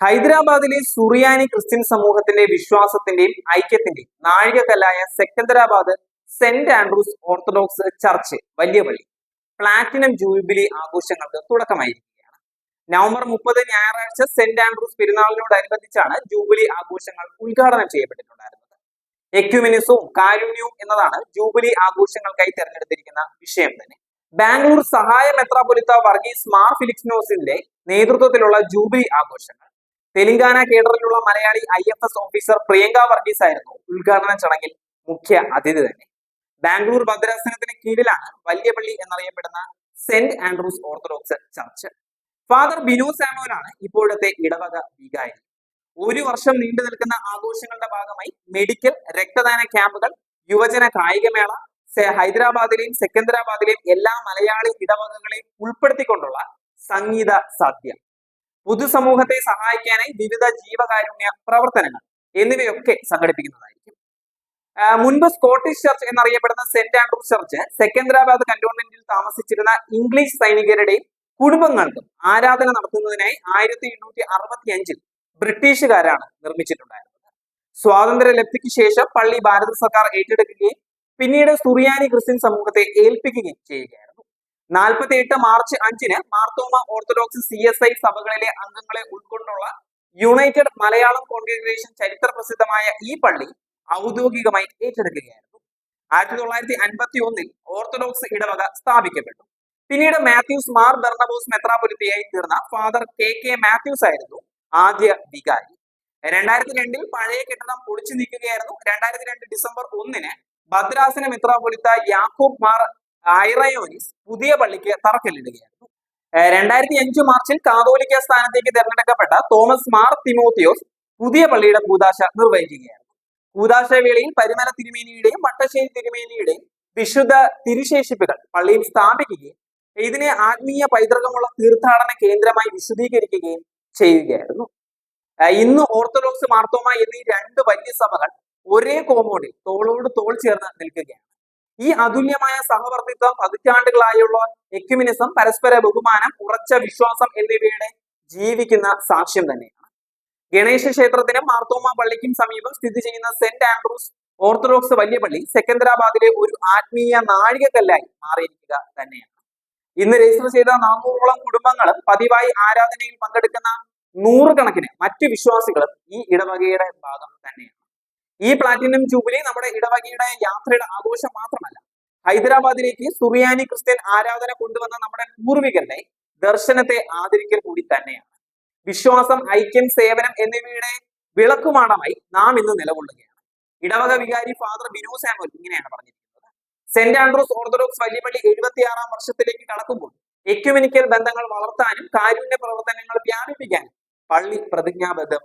ഹൈദരാബാദിലെ സുറിയാനി ക്രിസ്ത്യൻ സമൂഹത്തിന്റെ വിശ്വാസത്തിന്റെയും ഐക്യത്തിന്റെയും നാഴികക്കല്ലായ Secunderabad saint Andrew's Orthodox Church വലിയ പള്ളി. പ്ലാറ്റിനം ജൂബിലി ആഘോഷങ്ങൾക്ക് തുടക്കമായിരിക്കുകയാണ്. നവംബർ മുപ്പത് ഞായറാഴ്ച സെന്റ് ആൻഡ്രൂസ് പെരുന്നാളിനോടനുബന്ധിച്ചാണ് ജൂബിലി ആഘോഷങ്ങൾ ഉദ്ഘാടനം ചെയ്യപ്പെട്ടിട്ടുണ്ടായിരുന്നത്. എക്യുമിനിസവും കാരുണ്യവും എന്നതാണ് ജൂബിലി ആഘോഷങ്ങൾക്കായി തെരഞ്ഞെടുത്തിരിക്കുന്ന വിഷയം തന്നെ. ബാംഗ്ലൂർ സഹായ മെത്രാപൊലിത്ത വർഗീസ് മാർ ഫിലിക്സ്നോസിന്റെ നേതൃത്വത്തിലുള്ള ജൂബിലി ആഘോഷങ്ങൾ Telangana കേഡറിലുള്ള Malayali I F S officer Priyanka Varghese ആയിരുന്നു ഉദ്ഘാടന ചടങ്ങിൽ മുഖ്യ അതിഥി തന്നെ. ബാംഗ്ലൂർ ഭദ്രാസനത്തിന് കീഴിലാണ് വല്യപള്ളി എന്നറിയപ്പെടുന്ന saint Andrew's Orthodox Church. Father Binu സാമുവലാണ് ഇപ്പോഴത്തെ ഇടവക വികാരി. ഒരു വർഷം നീണ്ടു നിൽക്കുന്ന ആഘോഷങ്ങളുടെ ഭാഗമായി മെഡിക്കൽ രക്തദാന ക്യാമ്പുകൾ യുവജന കായികമേള ഹൈദരാബാദിലെയും സെക്കന്ദരാബാദിലെയും എല്ലാ മലയാളി ഇടവകകളെയും ഉൾപ്പെടുത്തിക്കൊണ്ടുള്ള സംഗീത സദ്യ പൊതുസമൂഹത്തെ സഹായിക്കാനായി വിവിധ ജീവകാരുണ്യ പ്രവർത്തനങ്ങൾ എന്നിവയൊക്കെ സംഘടിപ്പിക്കുന്നതായിരിക്കും. മുൻപ് സ്കോട്ടിഷ് ചർച്ച് എന്നറിയപ്പെടുന്ന സെന്റ് ആൻഡ്രൂസ് ചർച്ച് സെക്കന്ദരാബാദ് കന്റോൺമെന്റിൽ താമസിച്ചിരുന്ന ഇംഗ്ലീഷ് സൈനികരുടെയും കുടുംബങ്ങൾക്കും ആരാധന നടത്തുന്നതിനായി ആയിരത്തി എണ്ണൂറ്റി അറുപത്തി അഞ്ചിൽ ബ്രിട്ടീഷുകാരാണ് നിർമ്മിച്ചിട്ടുണ്ടായിരുന്നത്. സ്വാതന്ത്ര്യ ലബ്ധിക്ക് ശേഷം പള്ളി ഭാരത സർക്കാർ ഏറ്റെടുക്കുകയും പിന്നീട് സുറിയാനി ക്രിസ്ത്യൻ സമൂഹത്തെ ഏൽപ്പിക്കുകയും ചെയ്യുകയായിരുന്നു. നാൽപ്പത്തി എട്ട് മാർച്ച് അഞ്ചിന് Marthoma Orthodox C S I സഭകളിലെ അംഗങ്ങളെ ഉൾക്കൊണ്ടുള്ള യുണൈറ്റഡ് മലയാളം കോൺഗ്രഗേഷൻ ചരിത്ര പ്രസിദ്ധമായ ഈ പള്ളി ഔദ്യോഗികമായി ഏറ്റെടുക്കുകയായിരുന്നു. ആയിരത്തി തൊള്ളായിരത്തി അൻപത്തി ഒന്നിൽ ഓർത്തഡോക്സ് ഇടവക സ്ഥാപിക്കപ്പെട്ടു. പിന്നീട് മാത്യൂസ് മാർ ബെർണബോസ് മെത്രാപൊലിത്തയായി തീർന്ന ഫാദർ കെ കെ മാത്യൂസ് ആയിരുന്നു ആദ്യ വികാരി. രണ്ടായിരത്തി രണ്ടിൽ പഴയ കെട്ടിടം പൊളിച്ചു നീക്കുകയായിരുന്നു. രണ്ടായിരത്തി രണ്ട് ഡിസംബർ ഒന്നിന് ഭദ്രാസന മെത്രാപൊലിത്ത യാക്കോബ് മാർ ഐറയോനിസ് പുതിയ പള്ളിക്ക് തറക്കല്ലിടുകയായിരുന്നു. രണ്ടായിരത്തി അഞ്ച് മാർച്ചിൽ കാതോലിക്ക സ്ഥാനത്തേക്ക് തിരഞ്ഞെടുക്കപ്പെട്ട തോമസ് മാർ തിമോത്തിയോസ് പുതിയ പള്ളിയുടെ കൂതാശ നിർവഹിക്കുകയായിരുന്നു. കൂതാശ വേളയിൽ പരിമല തിരുമേനിയുടെയും വട്ടശ്ശേരി തിരുമേനിയുടെയും വിശുദ്ധ തിരുശേഷിപ്പുകൾ പള്ളിയിൽ സ്ഥാപിക്കുകയും ഇതിനെ ആത്മീയ പൈതൃകമുള്ള തീർത്ഥാടന കേന്ദ്രമായി വിശദീകരിക്കുകയും ചെയ്യുകയായിരുന്നു. ഇന്ന് ഓർത്തഡോക്സ് മാർത്തോമ എന്നീ രണ്ട് വലിയ സഭകൾ ഒരേ കോമോഡിൽ തോളോട് തോൾ ചേർന്ന് നിൽക്കുകയാണ്. ഈ അതുല്യമായ സഹവർത്തിത്വം പതിറ്റാണ്ടുകളായുള്ള എക്യുമിനിസം പരസ്പര ബഹുമാനം ഉറച്ച വിശ്വാസം എന്നിവയുടെ ജീവിക്കുന്ന സാക്ഷ്യം തന്നെയാണ്. ഗണേശ ക്ഷേത്രത്തിനും മാർത്തോമ പള്ളിക്കും സമീപം സ്ഥിതി ചെയ്യുന്ന സെന്റ് ആൻഡ്രൂസ് ഓർത്തഡോക്സ് വലിയ പള്ളി സെക്കന്ദരാബാദിലെ ഒരു ആത്മീയ നാഴികക്കല്ലായി മാറിയിരിക്കുക തന്നെയാണ്. ഇന്ന് രജിസ്റ്റർ ചെയ്ത നാനൂറോളം കുടുംബങ്ങളും പതിവായി ആരാധനയിൽ പങ്കെടുക്കുന്ന നൂറുകണക്കിന് മറ്റു വിശ്വാസികളും ഈ ഇടവകയുടെ ഭാഗം തന്നെയാണ്. ഈ പ്ലാറ്റിനം ജൂബിലി നമ്മുടെ ഇടവകയുടെ യാത്രയുടെ ആഘോഷം മാത്രമല്ല ഹൈദരാബാദിലേക്ക് സുറിയാനി ക്രിസ്ത്യൻ ആരാധന കൊണ്ടുവന്ന നമ്മുടെ പൂർവികരുടെ ദർശനത്തെ ആദരിക്കൽ കൂടി തന്നെയാണ്. വിശ്വാസം ഐക്യം സേവനം എന്നിവയുടെ വിളക്കുമാണമായി നാം ഇന്ന് നിലകൊള്ളുകയാണ്. ഇടവക വികാരി ഫാദർ ബിനു സാമുൽ ഇങ്ങനെയാണ് പറഞ്ഞിരിക്കുന്നത്. സെന്റ് ആൻഡ്രൂസ് ഓർത്തഡോക്സ് വലിയപള്ളി എഴുപത്തിയാറാം വർഷത്തിലേക്ക് കടക്കുമ്പോൾ എക്യുമെനിക്കൽ ബന്ധങ്ങൾ വളർത്താനും കാരുണ്യ പ്രവർത്തനങ്ങൾ വ്യാപിപ്പിക്കാനും പള്ളി പ്രതിജ്ഞാബദ്ധം